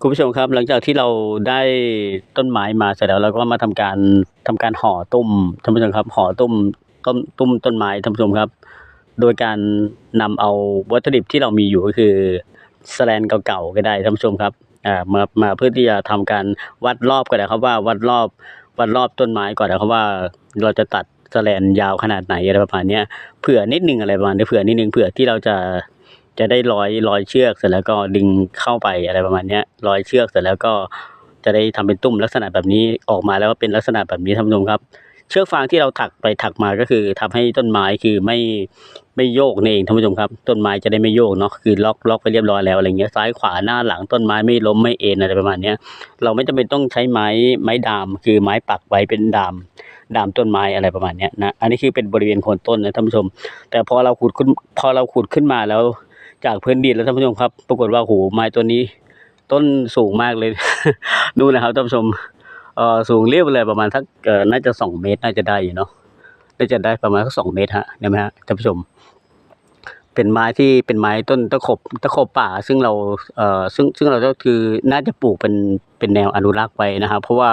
คุณผู้ชมครับ หลังจากที่เราได้ต้นไม้มาเสร็จแล้วเราก็มาทำการทำการห่อตุ้มท่านผู้ชมครับห่อตุ้มต้นตุ้มต้นไม้ท่านผู้ชมครับ โดยการนำเอาวัตถุดิบที่เรามีอยู่ก็คือสแลนเก่าๆก็ได้ท่านผู้ชมครับอ่ามามาเพื่อที่จะทำการวัดรอบก่อนนะครับว่าวัดรอบวัดรอบต้นไม้ก่อนนะครับว่าเราจะตัดสแลนยาวขนาดไหนอะไรประมาณนี้เผื่อนิดนึงอะไรประมาณนี้เผื่อนิดนึงเผื่อที่เราจะ จะได้ร้อยร้อยเชือกเสร็จแล้วก็ดึงเข้าไปอะไรประมาณเนี้ยร้อยเชือกเสร็จแล้วก็จะได้ทำเป็นตุ้มลักษณะแบบนี้ออกมาแล้วก็เป็นลักษณะแบบนี้ท่านผู้ชมครับ เชือกฟางที่เราถักไปถักมาก็คือทำให้ต้นไม้คือไม่ไม่โยกนี่เองท่านผู้ชมครับ ต้นไม้จะได้ไม่โยกเนาะคือล็อกล็อกไปเรียบร้อยแล้วอะไรเงี้ยซ้ายขวาหน้าหลังต้นไม้ไม่ล้มไม่เอ็นอะไรประมาณเนี้ยเราไม่จำเป็นต้องใช้ไม้ไม้ดาม คือไม้ปักไว้เป็นดามดามต้นไม้อะไรประมาณเนี้ยนะอันนี้คือเป็นบริเวณโคนต้นนะท่านผู้ชม แต่พอเราขุดขึ้นพอเราขุดขึ้นมาแล้ว จากพื้นดินแล้วท่านผู้ชมครับ ปรากฏว่าโหไม้ตัวนี้ ต้นสูงมากเลยดูนะครับท่านผู้ชมเอ่อสูงเรียบเลยประมาณสักเอ่อน่าจะสองเมตรน่าจะได้อยู่เนาะน่าจะได้ประมาณสักสองเมตรฮะเห็นไหมฮะท่านผู้ชม เป็นไม้ที่เป็นไม้ต้นตะขบตะขบป่า ซึ่งเราเอ่อซึ่งซึ่งเราก็คือน่าจะปลูกเป็นเป็นแนวอนุรักษ์ไว้นะครับเพราะว่า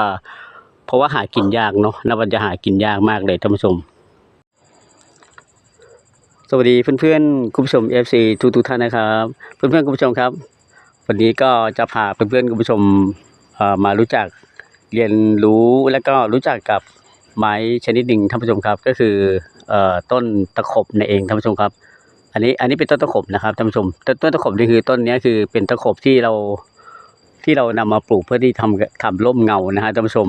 เพราะว่าหากินยากเนาะนับวันจะหากินยากมากเลยท่านผู้ชม สวัสดีเพื่อนๆคุณผู้ชม FC ทุกทุกท่านนะครับเพื่อนๆคุณผู้ชมครับ วันนี้ก็จะพาเพื่อนๆคุณผู้ชมเอ่อมารู้จักเรียนรู้และก็รู้จักกับไม้ชนิดหนึ่งท่านผู้ชมครับ ก็คือเอ่อต้นตะขบนั่นเองท่านผู้ชมครับ อันนี้อันนี้เป็นต้นตะขบนะครับท่านผู้ชมต้นต้นตะขบนี่คือต้นนี้คือเป็นตะขบที่เราที่เรานำมาปลูกเพื่อที่ทำทำร่มเงานะฮะท่านผู้ชม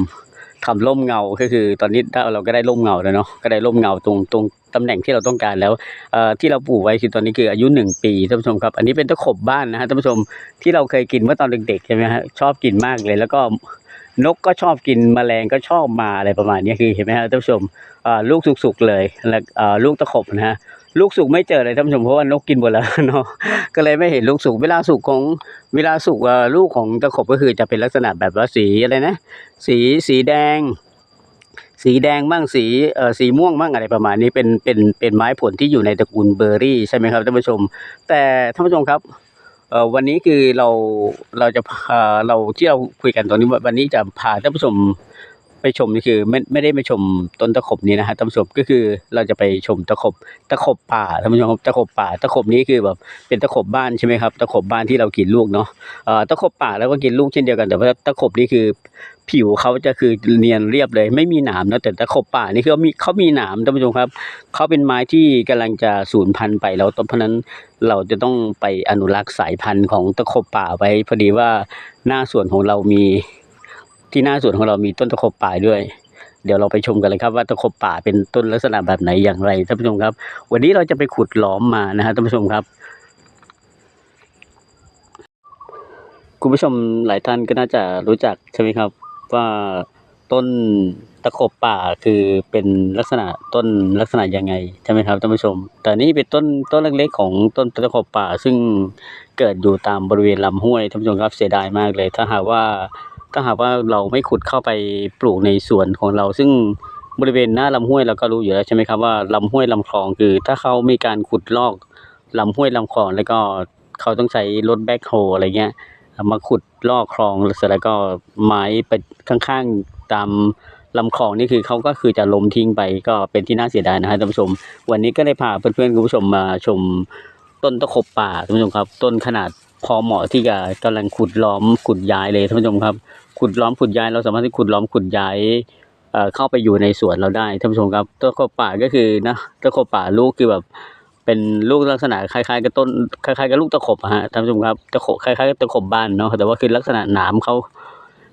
ทำร่มเงาก็คือตอนนี้เราก็ได้ร่มเงาแล้วเนาะก็ได้ร่มเงาตรงตรงตำแหน่งที่เราต้องการแล้วที่เราปลูกไว้คือตอนนี้คืออายุหนึ่งปีท่านผู้ชมครับ อันนี้เป็นตะขบบ้านนะฮะท่านผู้ชมที่เราเคยกินเมื่อตอนเด็กๆใช่ไหมฮะชอบกินมากเลย แล้วก็นกก็ชอบกินแมลงก็ชอบมาอะไรประมาณนี้คือเห็นไหมฮะท่านผู้ชมลูกสุกๆเลยแล้วลูกตะขบนะฮะ ลูกสุกไม่เจอเลยท่านผู้ชมเพราะว่านกกินหมดแล้วเนาะก็เลยไม่เห็นลูกสุกเวลาสุกของเวลาสุกลูกของตะขบก็คือจะเป็นลักษณะแบบว่าสีอะไรนะ สีสีแดง สีแดงบ้างสีเอ่อสีม่วงบ้างอะไรประมาณนี้เป็นเป็นเป็นไม้ผลที่อยู่ในตระกูลเบอร์รี่ใช่ไหมครับท่านผู้ชม แต่ท่านผู้ชมครับเอ่อวันนี้คือเราเราจะพาเราที่เราคุยกันตอนนี้ว่าวันนี้จะพาท่านผู้ชม ไปชมนี่คือไม่ไม่ได้ไปชมต้นตะขบนี้นะฮะท่านผู้ชมก็คือเราจะไปชมตะขบตะขบป่าท่านผู้ชมครับตะขบป่าตะขบนี้คือแบบเป็นตะขบบ้านใช่ไหมครับตะขบบ้านที่เรากินลูกเนาะเอ่อตะขบป่าแล้วก็กินลูกเช่นเดียวกันแต่ว่าตะขบนี้คือผิวเขาจะคือเนียนเรียบเลย ไม่มีหนามนะแต่ตะขบป่านี่คือเขามีเขามีหนามท่านผู้ชมครับเขาเป็นไม้ที่กำลังจะสูญพันธุ์ไปแล้วเพราะนั้นเราจะต้องไปอนุรักษ์สายพันธุ์ของตะขบป่าไว้พอดีว่าหน้าสวนของเรามี ที่หน้าสวนของเรามีต้นตะขบป่าด้วย เดี๋ยวเราไปชมกันเลยครับว่าตะขบป่าเป็นต้นลักษณะแบบไหนอย่างไรท่านผู้ชมครับ วันนี้เราจะไปขุดหล้อมมานะฮะท่านผู้ชมครับคุณผู้ชมหลายท่านก็น่าจะรู้จักใช่ไหมครับ ว่าต้นตะขบป่าคือเป็นลักษณะต้นลักษณะยังไงใช่ไหมครับท่านผู้ชม แต่นี่เป็นต้นต้นเล็กๆของต้นตะขบป่า ซึ่งเกิดอยู่ตามบริเวณลำห้วยท่านผู้ชมครับเสียดายมากเลย ถ้าหากว่า ถ้าหากว่าเราไม่ขุดเข้าไปปลูกในสวนของเรา ซึ่งบริเวณหน้าลำห้วยเราก็รู้อยู่แล้วใช่ไหมครับว่าลำห้วยลำคลองคือ ถ้าเขามีการขุดลอกลำห้วยลำคลอง แล้วก็เขาต้องใช้รถแบ็คโฮอะไรเงี้ยมาขุดลอกคลองเสร็จแล้วก็ไม้ไปข้างๆตามลำคลองนี่คือเขาก็คือจะล้มทิ้งไปก็เป็นที่น่าเสียดายนะฮะท่านผู้ชม วันนี้ก็ได้พาเพื่อนๆคุณผู้ชมมาชมต้นตะขบป่าท่านผู้ชมครับ ต้นขนาด พอเหมาะที่จะกำลังขุดล้อมขุดย้ายเลยท่านผู้ชมครับ ขุดล้อมขุดย้ายเราสามารถที่ขุดล้อมขุดย้ายเข้าไปอยู่ในสวนเราได้ท่านผู้ชมครับต้นตะขบป่าก็คือนะตะขบป่าลูกคือแบบเป็นลูกลักษณะคล้ายๆกับต้นคล้ายๆกับลูกตะขบฮะท่านผู้ชมครับตะขบคล้ายๆกับตะขบบ้านเนาะแต่ว่าคือลักษณะหนามเขา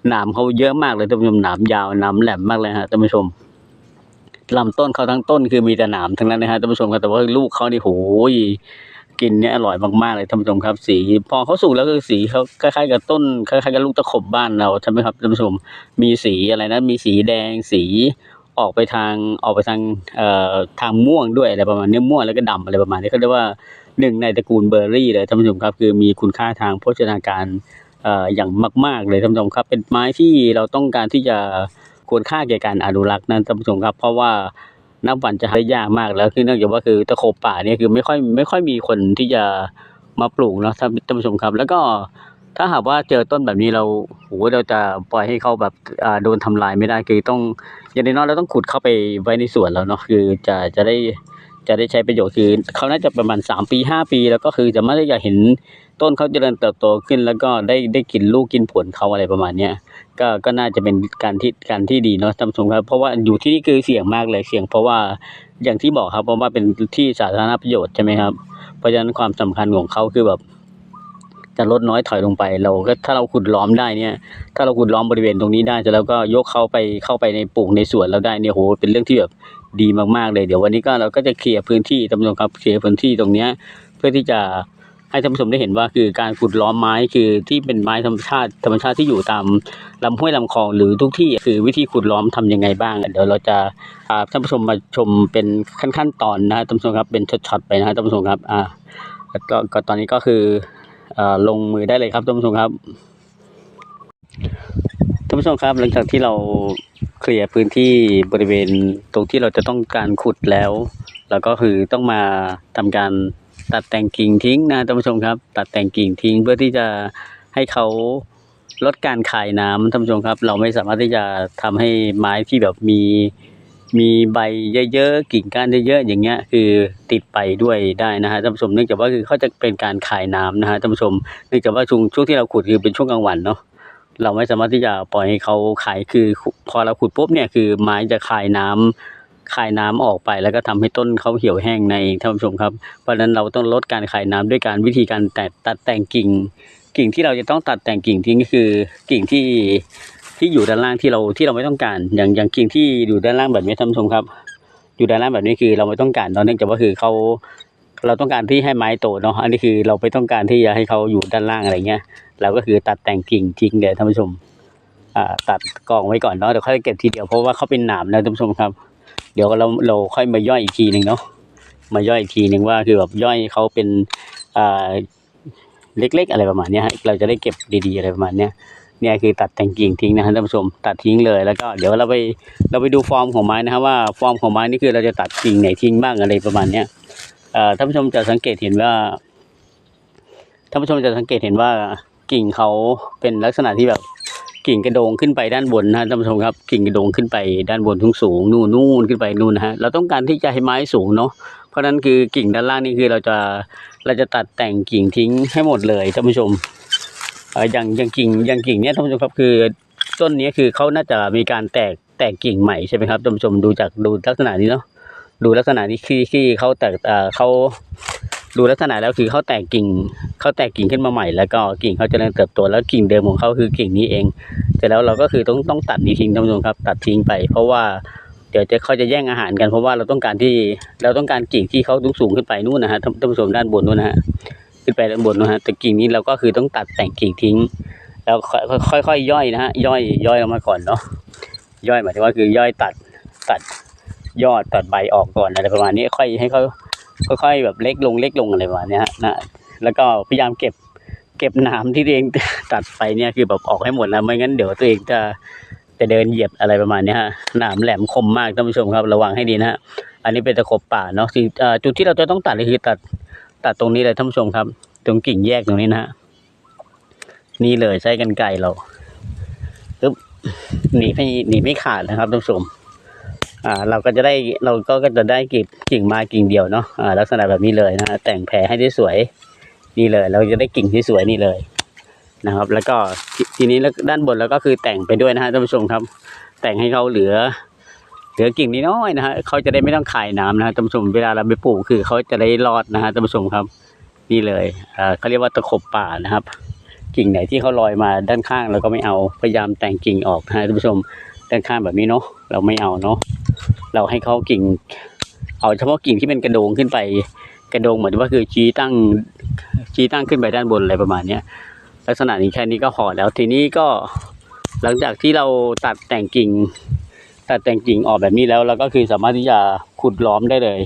หนามเขาเยอะมากเลยท่านผู้ชมหนามยาวหนามแหลมมากเลยฮะท่านผู้ชมลำต้นเขาทั้งต้นคือมีแต่หนามทั้งนั้นนะฮะท่านผู้ชมครับแต่ว่าลูกเขานี่โหย กินเนี่ยอร่อยมากๆเลยท่านผู้ชมครับ สีพอเขาสุกแล้วคือสีเขาคล้ายๆกับต้นคล้ายๆกับลูกตะขบบ้านเราใช่ไหมครับท่านผู้ชมมีสีอะไรนะ มีสีแดงสีออกไปทางออกไปทางเอ่อทางม่วงด้วยอะไรประมาณนี้ม่วงแล้วก็ดำอะไรประมาณนี้เขาเรียกว่าหนึ่งในตระกูลเบอร์รี่เลยท่านผู้ชมครับคือมีคุณค่าทางโภชนาการเอ่ออย่างมาก ๆ เลยท่านผู้ชมครับ เป็นไม้ที่เราต้องการที่จะควรค่าแก่การอนุรักษ์นั้นท่านผู้ชมครับ เพราะว่า นับวันจะหาได้ยากมากแล้วคือเนื่องจากว่าคือตะโขบป่าเนี่ยคือไม่ค่อยไม่ค่อยมีคนที่จะมาปลูกเนาะท่านท่านผู้ชมครับ แล้วก็ถ้าหากว่าเจอต้นแบบนี้เราโหเราจะปล่อยให้เขาแบบอ่าโดนทำลายไม่ได้คือต้องอย่างน้อยเราต้องขุดเข้าไปไว้ในสวนแล้วเนาะคือจะจะได้จะได้ใช้ประโยชน์คือเขาน่าจะประมาณสามปีห้าปี แล้วก็คือจะไม่ได้อยากเห็น ต้นเขาเจริญเติบโตขึ้น แล้วก็ได้ได้กินลูกกินผลเขาอะไรประมาณเนี้ยก็ก็น่าจะเป็นการที่การที่ดีเนาะท่านผู้ชมครับเพราะว่าอยู่ที่นี่คือเสี่ยงมากเลยเสี่ยงเพราะว่าอย่างที่บอกครับเพราะว่าเป็นที่สาธารณประโยชน์ใช่ไหมครับเพราะฉะนั้นความสำคัญของเขาคือแบบจะลดน้อยถอยลงไปเราก็ถ้าเราขุดล้อมได้เนี่ย ถ้าเราขุดล้อมบริเวณตรงนี้ได้แล้วก็ยกเขาไปเข้าไปในปลูกในสวนเราได้เนี่ยโหเป็นเรื่องที่แบบดีมากๆเลย เดี๋ยววันนี้ก็เราก็จะเคลียร์พื้นที่ท่านผู้ชมครับเคลียร์พื้นที่ตรงเนี้ยเพื่อที่จะ ให้ท่านผู้ชมได้เห็นว่าคือการขุดล้อมไม้คือที่เป็นไม้ธรรมชาติธรรมชาติที่อยู่ตามลำห้วยลำคลองหรือทุกที่คือวิธีขุดล้อมทำยังไงบ้าง เดี๋ยวเราจะพาท่านผู้ชมมาชมเป็นขั้นขั้นตอนนะฮะท่านผู้ชมครับเป็นช็อตๆไปนะฮะท่านผู้ชมครับอ่าก็ก็ตอนนี้ก็คือลงมือได้เลยครับท่านผู้ชมครับท่านผู้ชมครับ หลังจากที่เราเคลียร์พื้นที่บริเวณตรงที่เราจะต้องการขุดแล้วแล้วก็คือต้องมาทำการ ตัดแต่งกิ่งทิ้งนะท่านผู้ชมครับ ตัดแต่งกิ่งทิ้งเพื่อที่จะให้เขาลดการคายน้ำท่านผู้ชมครับ เราไม่สามารถที่จะทำให้ไม้ที่แบบมีมีใบเยอะๆกิ่งก้านเยอะๆอย่างเงี้ยคือติดไปด้วยได้นะฮะท่านผู้ชมเนื่องจากว่าคือเขาจะเป็นการคายน้ำนะฮะท่านผู้ชมเนื่องจากว่าช่วงช่วงที่เราขุดคือเป็นช่วงกลางวันเนาะเราไม่สามารถที่จะปล่อยให้เขาขายคือพอเราขุดปุ๊บเนี่ยคือไม้จะคายน้ำ คายน้ำออกไป แล้วก็ทำให้ต้นเขาเหี่ยวแห้งในท่านผู้ชมครับเพราะฉะนั้นเราต้องลดการคายน้ำด้วยการวิธีการตัดตัดแต่งกิ่ง กิ่งที่เราจะต้องตัดแต่งกิ่งทิ้งก็คือกิ่งที่ที่อยู่ด้านล่างที่เราที่เราไม่ต้องการ อย่างอย่างกิ่งที่อยู่ด้านล่างแบบนี้ท่านผู้ชมครับ อยู่ด้านล่างแบบนี้คือเราไม่ต้องการเนื่องจากว่าคือเขาเราต้องการที่ให้ไม้โตเนาะอันนี้คือเราไม่ต้องการที่จะให้เขาอยู่ด้านล่างอะไรเงี้ยเราก็คือตัดแต่งกิ่งทิ้งเลยท่านผู้ชมอ่าตัดกองไว้ก่อนเนาะเดี๋ยวค่อยเก็บทีเดียวเพราะว่าเขาเป็นหนามนะท่านผู้ชมครับ เดี๋ยวเราเราค่อยมาย่อยอีกทีหนึ่งเนาะมาย่อยอีกทีหนึ่งว่าคือแบบย่อยเขาเป็นอ่าเล็ก ๆ อะไรประมาณนี้ฮะเราจะได้เก็บดีๆอะไรประมาณนี้เนี่ยคือตัดแต่งกิ่งทิ้งนะฮะท่านผู้ชมตัดทิ้งเลยแล้วก็เดี๋ยวเราไปเราไปดูฟอร์มของไม้นะครับว่าฟอร์มของไม้นี่คือเราจะตัดกิ่งไหนทิ้งบ้างอะไรประมาณเนี้ยเอ่อท่านผู้ชมจะสังเกตเห็นว่าท่านผู้ชมจะสังเกตเห็นว่ากิ่งเขาเป็นลักษณะที่แบบ กิ่งกระโดงขึ้นไปด้านบนนะท่านผู้ชมครับ กิ่งกระโดงขึ้นไปด้านบนทุ่งสูงนู่นนู่นขึ้นไปนู่นนะฮะเราต้องการที่จะให้ไม้สูงเนาะเพราะฉะนั้นคือกิ่งด้านล่างนี่คือเราจะเราจะตัดแต่งกิ่งทิ้งให้หมดเลยท่านผู้ชมอย่างอย่างกิ่งอย่างกิ่งเนี้ยท่านผู้ชมครับคือต้นเนี้ยคือเขาน่าจะมีการแตกแตกกิ่งใหม่ใช่ไหมครับท่านผู้ชมดูจากดูลักษณะนี้เนาะดูลักษณะนี้ที่ที่เขาแตกเขา ดูลักษณะแล้วคือเขาแตกกิ่งเขาแตกกิ่งขึ้นมาใหม่ แล้วก็กิ่งเขาจะเริญเติบโตแล้วกิ่งเดิมของเขาคือกิ่งนี้เองเสร็จแล้วเราก็คือต้องต้องตัดนี้ทิ้งท่านผู้ชมครับ ตัดทิ้งไป เพราะว่าเดี๋ยวจะเขาจะแย่งอาหารกันเพราะว่าเราต้องการที่เราต้องการกิ่งที่เขาสูงขึ้นไปนู่นนะฮะท่านผู้ชมด้านบนนู่นนะฮะขึ้นไปด้านบนนู่นฮะแต่กิ่งนี้เราก็คือต้องตัดแต่งกิ่งทิ้ง แล้วค่อยค่อยๆย่อยนะฮะย่อยย่อยออกมาก่อนเนาะย่อยหมายถึงว่าคือย่อยตัดตัดยอดตัดใบออกก่อนอะไรประมาณนี้ค่อยให้เขา ค่อยๆแบบเล็กลงเล็กลงอะไรประมาณนี้นะแล้วก็พยายามเก็บเก็บหนามที่ตัวเองตัดไปเนี่ยคือแบบออกให้หมดนะไม่งั้นเดี๋ยวตัวเองจะจะเดินเหยียบอะไรประมาณนี้ฮะหนามแหลมคมมากท่านผู้ชมครับระวังให้ดีนะฮะอันนี้เป็นตะขบป่าเนาะที่เอ่อจุดที่เราจะต้องตัดก็คือตัดตัดตรงนี้เลยท่านผู้ชมครับ ตรงกิ่งแยกตรงนี้นะฮะนี่เลยใช้กันไกรเราปึ๊บหนีไม่หนีไม่ขาดนะครับท่านผู้ชม อ่าเราก็จะได้เราก็จะได้กิ่งกิ่งม้กิ่งเดียวเนาะอ่าลักษณะแบบนี้เลยนะแต่งแผลให้ได้สวยนี่เลย เราจะได้กิ่งที่สวยนี่เลยนะครับ แล้วก็ทีนี้แล้วด้านบนเราก็คือแต่งไปด้วยนะฮะท่านผู้ชมครับ แต่งให้เขาเหลือ เหลือกิ่งน้อยนะฮะเขาจะได้ไม่ต้องขายน้ำนะฮะท่านผู้ชมเวลาเราไปปลูกคือเขาจะได้รอดนะฮะท่านผู้ชมครับ นี่เลยอ่าเขาเรียกว่าตะขบป่านะครับ กิ่งไหนที่เขาลอยมาด้านข้างเราก็ไม่เอาพยายามแต่งกิ่งออกนะฮะท่านผู้ชมด้านข้างแบบนี้เนาะเราไม่เอาเนาะ เราให้เขากิ่ง เอาเฉพาะกิ่งที่เป็นกระโดงขึ้นไป กระโดงเหมือนว่าคือชี้ตั้งชี้ตั้งขึ้นไปด้านบนอะไรประมาณเนี้ยลักษณะนี้แค่นี้ก็พอแล้วทีนี้ก็หลังจากที่เราตัดแต่งกิ่ง ตัดแต่งกิ่งออกแบบนี้แล้วเราก็คือสามารถที่จะขุดล้อมได้เลย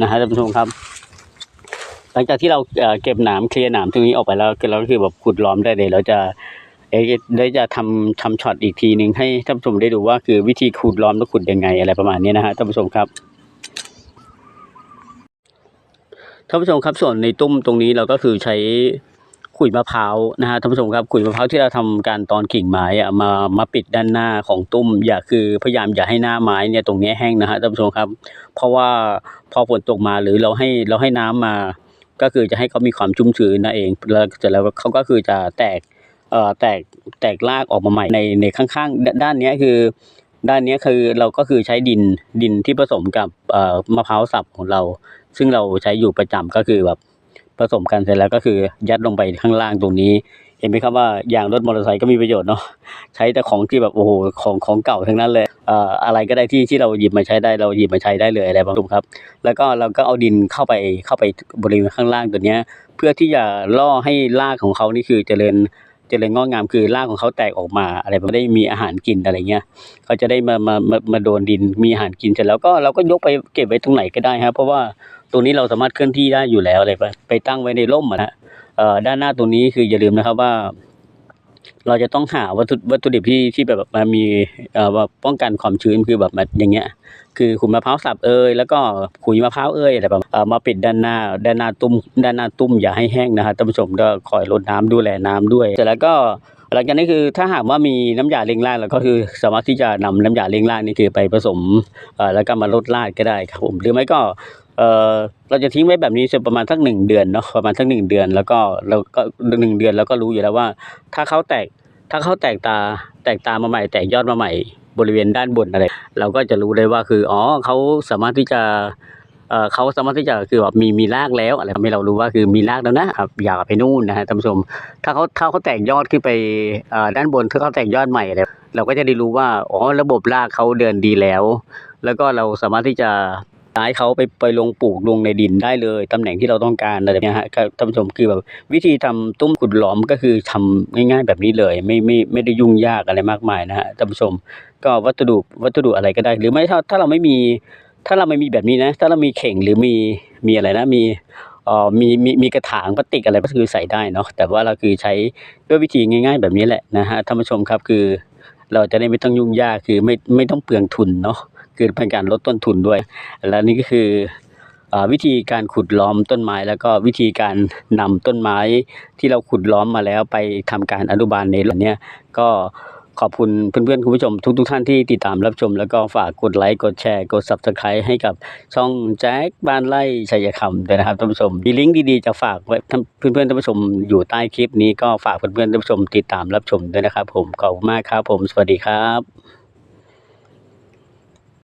นะฮะท่านผู้ชมครับ หลังจากที่เราเอ่อเก็บหนามเคลียร์หนามตรงนี้ออกไปแล้วเราก็คือแบบขุดล้อมได้เลย เราจะ เอ๊ะได้จะทำทำช็อตอีกทีหนึ่งให้ท่านผู้ชมได้ดูว่าคือวิธีขุดล้อมแล้วขุดยังไงอะไรประมาณนี้นะฮะท่านผู้ชมครับท่านผู้ชมครับส่วนในตุ้มตรงนี้เราก็คือใช้ขุยมะพร้าวนะฮะท่านผู้ชมครับขุยมะพร้าวที่เราทำการตอนกิ่งไม้อะมามาปิดด้านหน้าของตุ้ม อย่าคือพยายามอย่าให้หน้าไม้เนี่ยตรงนี้แห้งนะฮะท่านผู้ชมครับ เพราะว่าพอฝนตกมาหรือเราให้เราให้น้ำมา ก็คือจะให้เขามีความชุ่มชื้นนั่นเองแล้วเสร็จแล้วเขาก็คือจะแตก เอ่อแตกแตกรากออกมาใหม่ในในข้างๆด้านด้านนี้คือ ด้านนี้คือเราก็คือใช้ดินดินที่ผสมกับเอ่อมะพร้าวสับของเรา ซึ่งเราใช้อยู่ประจำก็คือแบบผสมกันเสร็จแล้วก็คือยัดลงไปข้างล่างตรงนี้ เห็นไหมครับว่ายางรถมอเตอร์ไซค์ก็มีประโยชน์เนาะใช้แต่ของที่แบบโอ้โหของของเก่าทั้งนั้นเลยเอ่ออะไรก็ได้ที่ที่เราหยิบมาใช้ได้เราหยิบมาใช้ได้เลยอะไรบางทุกครับ แล้วก็เราก็เอาดินเข้าไปเข้าไปบริเวณข้างล่างตัวเนี้ย เพื่อที่จะล่อให้รากของเขานี่คือเจริญ เจริญงอกงามคือรากของเขาแตกออกมา อะไรมันได้มีอาหารกินอะไรเงี้ยเขาจะได้มามามามาโดนดินมีอาหารกินเสร็จแล้วก็เราก็ยกไปเก็บไว้ตรงไหนก็ได้ครับเพราะว่าตรงนี้เราสามารถเคลื่อนที่ได้อยู่แล้วอะไรไปไปตั้งไว้ในร่มนะนะเอ่อด้านหน้าตรงนี้คืออย่าลืมนะครับว่า เราจะต้องหาวัตถุวัตถุดิบที่ที่แบบมามีเอ่อว่าป้องกันความชื้นคือแบบอย่างเงี้ย คือขุยมะพร้าวสับเอยแล้วก็ขุยมะพร้าวเอยอะไรแบบเอ่อมาปิดด้านหน้าด้านหน้าตุ้มด้านหน้าตุ้มอย่าให้แห้งนะฮะท่านผู้ชมก็คอยรดน้ำดูแลน้ำด้วยเสร็จแล้วก็หลังจากนี้คือถ้าหากว่ามีน้ำยาเล้งราดเราก็คือสามารถที่จะนำน้ำยาเล้งราดนี่คือไปผสมแล้วก็มาลดราดก็ได้ครับผมหรือไม่ก็ เอ่อเราจะทิ้งไว้แบบนี้สักประมาณสักหนึ่งเดือนเนาะประมาณสักหนึ่งเดือน แล้วก็เราก็หนึ่งเดือนแล้วก็รู้อยู่แล้วว่า ถ้าเขาแตกถ้าเขาแตกตาแตกตามาใหม่ แตกยอดมาใหม่ บริเวณด้านบนอะไร เราก็จะรู้ได้ว่าคืออ๋อเขาสามารถที่จะเอ่อเขาสามารถที่จะคือแบบมีมีรากแล้วอะไรทำให้เรารู้ว่าคือมีรากแล้วนะครับอย่าไปนู่นนะฮะท่านผู้ชม ถ้าเขาถ้าเขาแตกยอดขึ้นไปเอ่อด้านบนถ้าเขาแตกยอดใหม่อะไรเราก็จะได้รู้ว่าอ๋อระบบรากเขาเดินดีแล้ว แล้วก็เราสามารถที่จะ ย้ายเขาไปไปลงปลูกลงในดินได้เลยตำแหน่งที่เราต้องการอะไรแบบนี้ฮะท่านผู้ชมคือแบบวิธีทำตุ้มขุดหลอมก็คือทำง่าย ๆ แบบนี้เลย ไม่ไม่ไม่ได้ยุ่งยากอะไรมากมายนะฮะท่านผู้ชม ก็วัสดุวัสดุอะไรก็ได้ หรือไม่ถ้าถ้าเราไม่มีถ้าเราไม่มีแบบนี้นะ ถ้าเรามีเข่งหรือมีมีอะไรนะมีอ่อมีมีมีกระถางพลาสติกอะไรก็คือใส่ได้เนาะแต่ว่าเราคือใช้ด้วยวิธีง่าย ๆ แบบนี้แหละนะฮะท่านผู้ชมครับคือ เราจะได้ไม่ต้องยุ่งยากคือไม่ไม่ต้องเปลืองทุนเนาะ คือเป็นการลดต้นทุนด้วย และนี่ก็คืออวิธีการขุดล้อมต้นไม้ แล้วก็วิธีการนำต้นไม้ที่เราขุดล้อมมาแล้วไปทำการอนุบาลในหลังนี้ก็ขอบคุณเพื่อนๆคุณผู้ชมทุกๆท่านที่ติดตามรับชม แล้วก็ฝากกดไลค์กดแชร์กด subscribe ให้กับช่องแจ็คบ้านไร่ชัยคำด้วยนะครับท่านผู้ชมมีลิงก์ดีๆจะฝากไว้ท่านเพื่อนๆท่านผู้ชมอยู่ใต้คลิปนี้ก็ฝากเพื่อนๆท่านผู้ชมติดตามรับชมด้วยนะครับ ผมขอบคุณมากครับ ผมสวัสดีครับ